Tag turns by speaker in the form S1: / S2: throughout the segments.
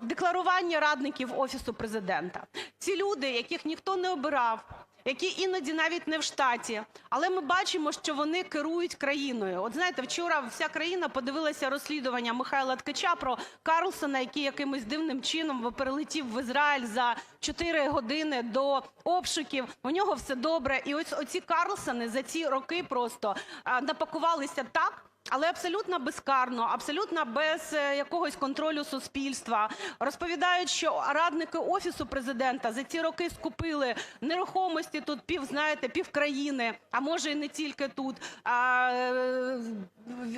S1: декларування радників Офісу Президента. Ці люди, яких ніхто не обирав, які іноді навіть не в штаті, але ми бачимо, що вони керують країною. От знаєте, вчора вся країна подивилася розслідування Михайла Ткача про Карлсона, який якимось дивним чином перелетів в Ізраїль за 4 години до обшуків. У нього все добре. І ось оці Карлсони за ці роки просто напакувалися так, але абсолютно безкарно, абсолютно без е, якогось контролю суспільства. Розповідають, що радники Офісу Президента за ці роки скупили нерухомості тут пів, знаєте, півкраїни, а може і не тільки тут. А, е,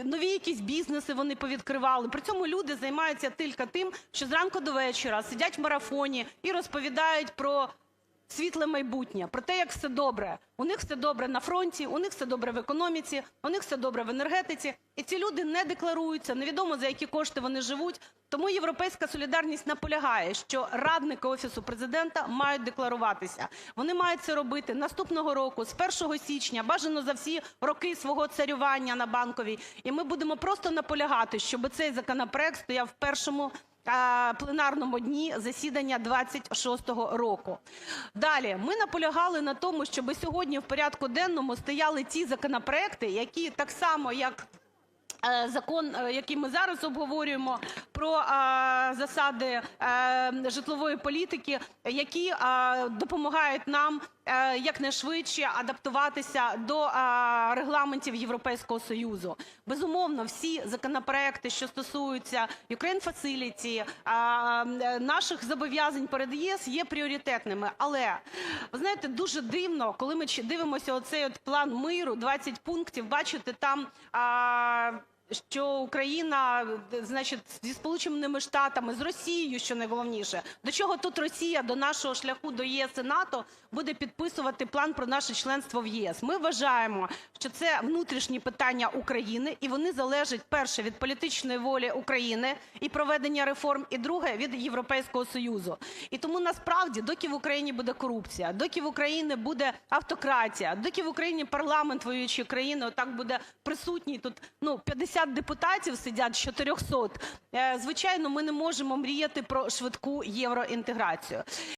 S1: нові якісь бізнеси вони повідкривали. При цьому люди займаються тільки тим, що зранку до вечора сидять в марафоні і розповідають про світле майбутнє, про те, як все добре. У них все добре на фронті, у них все добре в економіці, у них все добре в енергетиці. І ці люди не декларуються, невідомо за які кошти вони живуть. Тому "Європейська солідарність" наполягає, що радники Офісу Президента мають декларуватися. Вони мають це робити наступного року, з 1 січня, бажано за всі роки свого царювання на Банковій. І ми будемо просто наполягати, щоб цей законопроект стояв в першому пленарному дні засідання 26-го року. Далі. Ми наполягали на тому, щоб сьогодні в порядку денному стояли ті законопроекти, які так само, як закон, е, який ми зараз обговорюємо, про е, засади е, житлової політики, які е, допомагають нам е, якнайшвидше адаптуватися до е, регламентів Європейського Союзу. Безумовно, всі законопроекти, що стосуються Ukraine Facility, е, наших зобов'язань перед ЄС, є пріоритетними. Але, ви знаєте, дуже дивно, коли ми дивимося оцей от план миру, 20 пунктів, бачите, там що Україна, значить, зі Сполученими Штатами, з Росією, що найголовніше. До чого тут Росія до нашого шляху до ЄС і НАТО буде підписувати план про наше членство в ЄС? Ми вважаємо, що це внутрішні питання України, і вони залежать, перше, від політичної волі України і проведення реформ, і друге, від Європейського Союзу. І тому насправді, доки в Україні буде корупція, доки в Україні буде автократія, доки в Україні парламент воюючої країни отак буде присутній, тут ну 50 депутатів сидять з 400, е, звичайно, ми не можемо мріяти про швидку євроінтеграцію.